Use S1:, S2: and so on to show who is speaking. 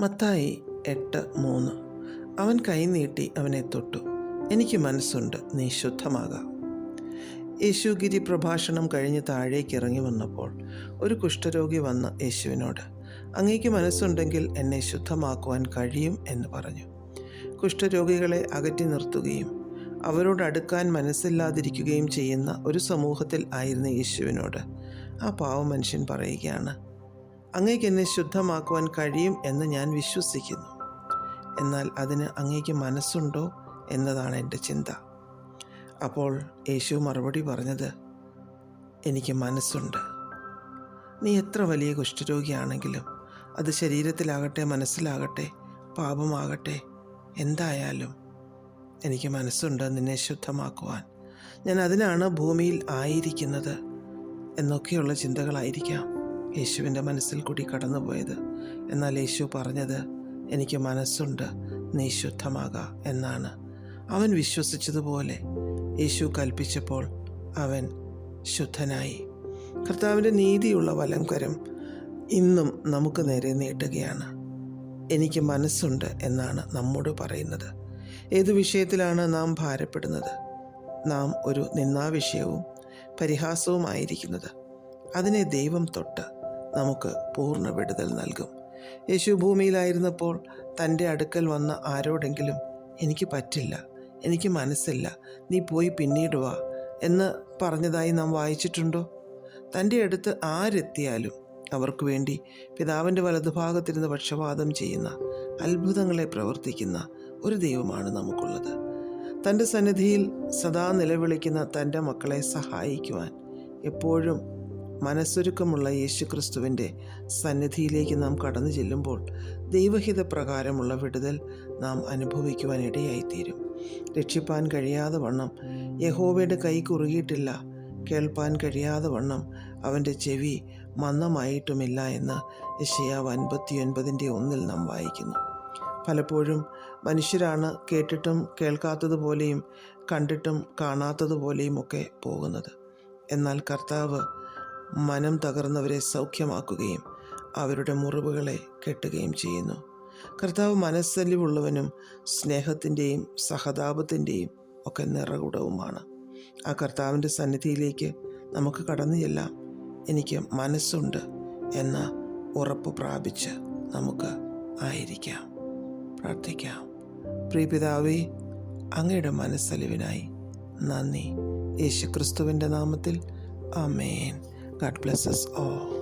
S1: മത്തായി എട്ട് മൂന്ന്. അവൻ കൈനീട്ടി അവനെ തൊട്ടു. എനിക്ക് മനസ്സുണ്ട് നീ ശുദ്ധമാകാം. യേശുഗിരി പ്രഭാഷണം കഴിഞ്ഞ് താഴേക്ക് ഇറങ്ങി വന്നപ്പോൾ ഒരു കുഷ്ഠരോഗി വന്ന് യേശുവിനോട് അങ്ങേക്ക് മനസ്സുണ്ടെങ്കിൽ എന്നെ ശുദ്ധമാക്കുവാൻ കഴിയും എന്ന് പറഞ്ഞു. കുഷ്ഠരോഗികളെ അകറ്റി നിർത്തുകയും അവരോട് അടുക്കാൻ മനസ്സില്ലാതിരിക്കുകയും ചെയ്യുന്ന ഒരു സമൂഹത്തിൽ ആയിരുന്ന യേശുവിനോട്. ആ പാവ മനുഷ്യൻ പറയുകയാണ് അങ്ങേക്ക് എന്നെ ശുദ്ധമാക്കുവാൻ കഴിയും എന്ന് ഞാൻ വിശ്വസിക്കുന്നു. എന്നാൽ അതിന് അങ്ങേക്ക് മനസ്സുണ്ടോ എന്നതാണ് എന്റെ ചിന്ത. അപ്പോൾ യേശു മറുപടി പറഞ്ഞത് എനിക്ക് മനസ്സുണ്ട്. നീ എത്ര വലിയ കുഷ്ഠരോഗിയാണെങ്കിലും അത് ശരീരത്തിലാകട്ടെ മനസ്സിലാകട്ടെ പാപമാകട്ടെ എന്തായാലും എനിക്ക് മനസ്സുണ്ട് നിന്നെ ശുദ്ധമാക്കുവാൻ. ഞാൻ അതിനാണ് ഭൂമിയിൽ ആയിരിക്കുന്നത് എന്നൊക്കെയുള്ള ചിന്തകളായിരിക്കാം. യേശുവിന്റെ മനസ്സിൽ കൂടി കടന്നുപോയത്. എന്നാൽ യേശു പറഞ്ഞത് എനിക്ക് മനസ്സുണ്ട് നീ ശുദ്ധമാക എന്നാണ്. അവൻ വിശ്വസിച്ചതുപോലെ യേശു കൽപ്പിച്ചപ്പോൾ അവൻ ശുദ്ധനായി. കർത്താവിന്റെ നീതിയുള്ള വലംകരം ഇന്നും നമുക്ക് നേരെ നീട്ടുകയാണ്. എനിക്ക് മനസ്സുണ്ട് എന്നാണ് നമ്മോട് പറയുന്നത്. ഏത് വിഷയത്തിലാണ് നാം ഭാരപ്പെടുന്നത്? നാം ഒരു നിന്നാവിഷയവും പരിഹാസവുമായിരിക്കുന്നത്. അതിനെ ദൈവം തൊട്ട് നമുക്ക് പൂർണ വിടുതൽ നൽകും. യേശു ഭൂമിയിലായിരുന്നപ്പോൾ തന്റെ അടുക്കൽ വന്ന ആരോടെങ്കിലും എനിക്ക് പറ്റില്ല എനിക്ക് മനസ്സില്ല നീ പോയി പിന്നീട് വാ എന്ന് പറഞ്ഞതായി നാം വായിച്ചിട്ടുണ്ടോ? തന്റെ അടുത്ത് ആരെത്തിയാലും അവർക്ക് വേണ്ടി പിതാവിന്റെ വലതുഭാഗത്തിരുന്ന് പക്ഷപാതം ചെയ്യുന്ന അത്ഭുതങ്ങളെ പ്രവർത്തിക്കുന്ന ഒരു ദൈവമാണ് നമുക്കുള്ളത്. തന്റെ സന്നിധിയിൽ സദാ നിലവിളിക്കുന്ന തന്റെ മക്കളെ സഹായിക്കുവാൻ എപ്പോഴും മനസ്സൊരുക്കമുള്ള യേശുക്രിസ്തുവിന്റെ സന്നിധിയിലേക്ക് നാം കടന്നു ചെല്ലുമ്പോൾ ദൈവഹിത പ്രകാരമുള്ള വിടുതൽ നാം അനുഭവിക്കുവാനിടയായിത്തീരും. രക്ഷിപ്പാൻ കഴിയാതെ വണ്ണം യഹോവയുടെ കൈ കുറുകിയിട്ടില്ല. കേൾപ്പാൻ കഴിയാതെ വണ്ണം അവന്റെ ചെവി മന്ദമായിട്ടുമില്ല എന്ന് യശയാവ് അൻപത്തിയൊൻപതിന്റെ ഒന്നിൽ നാം വായിക്കുന്നു. പലപ്പോഴും മനുഷ്യരാണ് കേട്ടിട്ടും കേൾക്കാത്തതുപോലെയും കണ്ടിട്ടും കാണാത്തതുപോലെയും ഒക്കെ പോകുന്നത്. എന്നാൽ കർത്താവ് മനം തകർന്നവരെ സൗഖ്യമാക്കുകയും അവരുടെ മുറിവുകളെ കെട്ടുകയും ചെയ്യുന്നു. കർത്താവ് മനസ്സലിവുള്ളവനും സ്നേഹത്തിന്റെയും സഹതാപത്തിന്റെയും ഒക്കെ നിറകുടവുമാണ്. ആ കർത്താവിന്റെ സന്നിധിയിലേക്ക് നമുക്ക് കടന്നു ചെല്ലാം എനിക്ക് മനസ്സുണ്ട് എന്ന ഉറപ്പ് പ്രാപിച്ച് നമുക്ക് ആയിരിക്കാം. പ്രാർത്ഥിക്കാം. പ്രിയപിതാവേ അങ്ങയുടെ മനസ്സലിവിനായി നന്ദി. യേശുക്രിസ്തുവിന്റെ നാമത്തിൽ അമേൻ God bless us all.